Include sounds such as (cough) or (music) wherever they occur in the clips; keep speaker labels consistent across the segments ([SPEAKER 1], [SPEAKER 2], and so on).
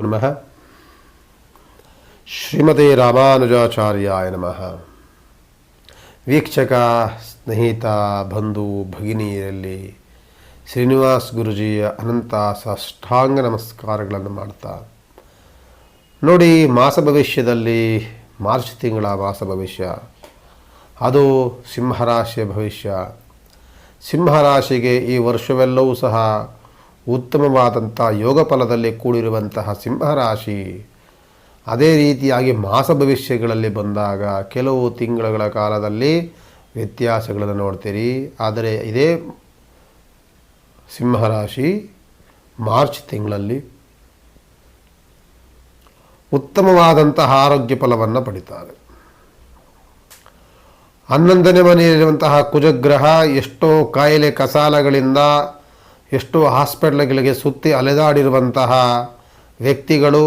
[SPEAKER 1] ನಮಃ ಶ್ರೀಮತಿ ರಾಮಾನುಜಾಚಾರ್ಯಾಯ ನಮಃ ವೀಕ್ಷಕ ಸ್ನೇಹಿತ ಬಂಧು ಭಗಿನಿಯರಲ್ಲಿ ಶ್ರೀನಿವಾಸ್ ಗುರುಜಿಯ ಅನಂತ ಸಾಷ್ಟಾಂಗ ನಮಸ್ಕಾರಗಳನ್ನು ಮಾಡ್ತಾ ನೋಡಿ, ಮಾಸ ಭವಿಷ್ಯದಲ್ಲಿ ಮಾರ್ಚ್ ತಿಂಗಳ ಮಾಸ ಭವಿಷ್ಯ. ಅದು ಸಿಂಹರಾಶಿಯ ಭವಿಷ್ಯ. ಸಿಂಹರಾಶಿಗೆ ಈ ವರ್ಷವೆಲ್ಲವೂ ಸಹ ಉತ್ತಮವಾದಂಥ ಯೋಗ ಫಲದಲ್ಲಿ ಕೂಡಿರುವಂತಹ ಸಿಂಹರಾಶಿ. ಅದೇ ರೀತಿಯಾಗಿ ಮಾಸ ಭವಿಷ್ಯಗಳಲ್ಲಿ ಬಂದಾಗ ಕೆಲವು ತಿಂಗಳುಗಳ ಕಾಲದಲ್ಲಿ ವ್ಯತ್ಯಾಸಗಳನ್ನು ನೋಡ್ತೀರಿ. ಆದರೆ ಇದೇ ಸಿಂಹರಾಶಿ ಮಾರ್ಚ್ ತಿಂಗಳಲ್ಲಿ ಉತ್ತಮವಾದಂತಹ ಆರೋಗ್ಯ ಫಲವನ್ನು ಪಡಿತಾರೆ. ಹನ್ನೊಂದನೇ ಮನೆಯಲ್ಲಿರುವಂತಹ ಕುಜಗ್ರಹ ಎಷ್ಟೋ ಕಾಯಿಲೆ ಕಸಾಲಗಳಿಂದ ಎಷ್ಟೋ ಹಾಸ್ಪಿಟ್ಲ್ಗಳಿಗೆ ಸುತ್ತಿ ಅಲೆದಾಡಿರುವಂತಹ ವ್ಯಕ್ತಿಗಳು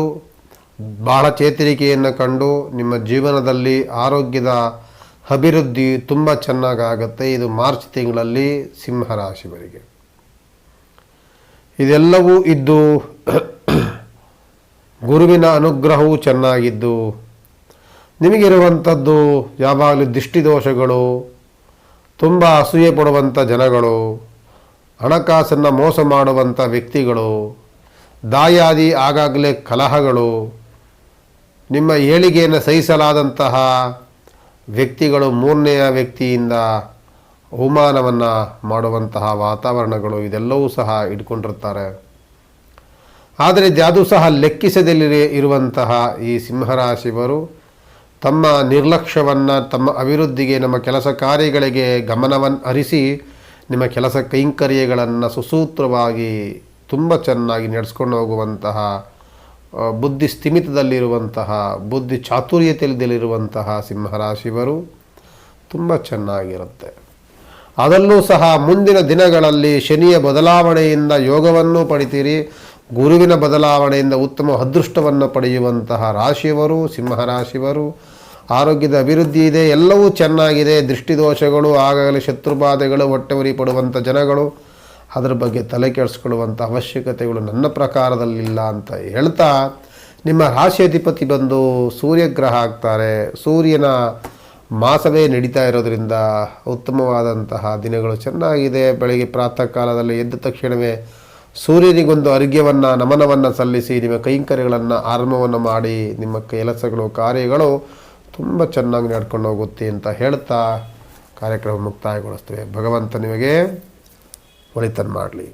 [SPEAKER 1] ಬಹಳ ಚೇತರಿಕೆಯನ್ನು ಕಂಡು ನಿಮ್ಮ ಜೀವನದಲ್ಲಿ ಆರೋಗ್ಯದ ಅಭಿವೃದ್ಧಿ ತುಂಬ ಚೆನ್ನಾಗಾಗುತ್ತೆ. ಇದು ಮಾರ್ಚ್ ತಿಂಗಳಲ್ಲಿ ಸಿಂಹರಾಶಿವರಿಗೆ ಇದೆಲ್ಲವೂ ಇದ್ದು (clears throat) ಗುರುವಿನ ಅನುಗ್ರಹವೂ ಚೆನ್ನಾಗಿದ್ದು, ನಿಮಗಿರುವಂಥದ್ದು ಯಾವಾಗಲೂ ದೃಷ್ಟಿದೋಷಗಳು, ತುಂಬ ಅಸೂಯೆ ಪಡುವಂಥ ಜನಗಳು ಹಣಕಾಸನ್ನು ಮೋಸ ಮಾಡುವಂಥ ವ್ಯಕ್ತಿಗಳು, ದಾಯಾದಿ ಆಗಾಗಲೇ ಕಲಹಗಳು, ನಿಮ್ಮ ಏಳಿಗೆಯನ್ನು ಸಹಿಸಲಾದಂತಹ ವ್ಯಕ್ತಿಗಳು ಮೂರನೆಯ ವ್ಯಕ್ತಿಯಿಂದ ಅವಮಾನವನ್ನು ಮಾಡುವಂತಹ ವಾತಾವರಣಗಳು ಇದೆಲ್ಲವೂ ಸಹ ಇಟ್ಕೊಂಡಿರ್ತಾರೆ. ಆದರೆ ಜಾದು ಸಹ ಲೆಕ್ಕಿಸದಲ್ಲಿ ಇರುವಂತಹ ಈ ಸಿಂಹರಾಶಿವರು ತಮ್ಮ ನಿರ್ಲಕ್ಷ್ಯವನ್ನು, ತಮ್ಮ ಅಭಿವೃದ್ಧಿಗೆ, ನಮ್ಮ ಕೆಲಸ ಕಾರ್ಯಗಳಿಗೆ ಗಮನವನ್ನು ಹರಿಸಿ ನಿಮ್ಮ ಕೆಲಸ ಕೈಂಕರ್ಯಗಳನ್ನು ಸುಸೂತ್ರವಾಗಿ ತುಂಬ ಚೆನ್ನಾಗಿ ನಡೆಸ್ಕೊಂಡು ಹೋಗುವಂತಹ ಬುದ್ಧಿ ಸ್ಥಿಮಿತದಲ್ಲಿರುವಂತಹ, ಬುದ್ಧಿ ಚಾತುರ್ಯತೆಯಲ್ಲಿರುವಂತಹ ಸಿಂಹರಾಶಿವರು ತುಂಬ ಚೆನ್ನಾಗಿರುತ್ತೆ. ಅದಲ್ಲೂ ಸಹ ಮುಂದಿನ ದಿನಗಳಲ್ಲಿ ಶನಿಯ ಬದಲಾವಣೆಯಿಂದ ಯೋಗವನ್ನು ಪಡಿತೀರಿ, ಗುರುವಿನ ಬದಲಾವಣೆಯಿಂದ ಉತ್ತಮ ಅದೃಷ್ಟವನ್ನು ಪಡೆಯುವಂತಹ ರಾಶಿಯವರು, ಸಿಂಹರಾಶಿಯವರು ಆರೋಗ್ಯದ ಅಭಿವೃದ್ಧಿ ಇದೆ, ಎಲ್ಲವೂ ಚೆನ್ನಾಗಿದೆ, ದೃಷ್ಟಿದೋಷಗಳು ಆಗಾಗಲೇ ಶತ್ರುಬಾಧೆಗಳು ಹೊಟ್ಟೆ ಉರಿ ಪಡುವಂಥ ಜನಗಳು, ಅದರ ಬಗ್ಗೆ ತಲೆ ಕೆಡಿಸ್ಕೊಳ್ಳುವಂಥ ಅವಶ್ಯಕತೆಗಳು ನನ್ನ ಪ್ರಕಾರದಲ್ಲಿಲ್ಲ ಅಂತ ಹೇಳ್ತಾ, ನಿಮ್ಮ ರಾಶಿಯಧಿಪತಿ ಬಂದು ಸೂರ್ಯಗ್ರಹ ಆಗ್ತಾರೆ ಸೂರ್ಯನ ಮಾಸವೇ ನಡೀತಾ ಇರೋದರಿಂದ ಉತ್ತಮವಾದಂತಹ ದಿನಗಳು ಚೆನ್ನಾಗಿದೆ. ಬೆಳಗ್ಗೆ ಪ್ರಾತಃ ಕಾಲದಲ್ಲಿ ಎದ್ದ ತಕ್ಷಣವೇ ಸೂರ್ಯನಿಗೊಂದು ಅರ್ಘ್ಯವನ್ನು, ನಮನವನ್ನು ಸಲ್ಲಿಸಿ ನಿಮ್ಮ ಕೈಂಕರ್ಯಗಳನ್ನು, ಆರಂಭವನ್ನು ಮಾಡಿ, ನಿಮ್ಮ ಕೆಲಸಗಳು, ಕಾರ್ಯಗಳು ತುಂಬ ಚೆನ್ನಾಗಿ ನಡ್ಕೊಂಡು ಹೋಗುತ್ತೆ ಅಂತ ಹೇಳ್ತಾ ಕಾರ್ಯಕ್ರಮ ಮುಕ್ತಾಯಗೊಳಿಸ್ತೇವೆ. ಭಗವಂತ ನಿಮಗೆ ಒಳಿತನ್ನು ಮಾಡಲಿ.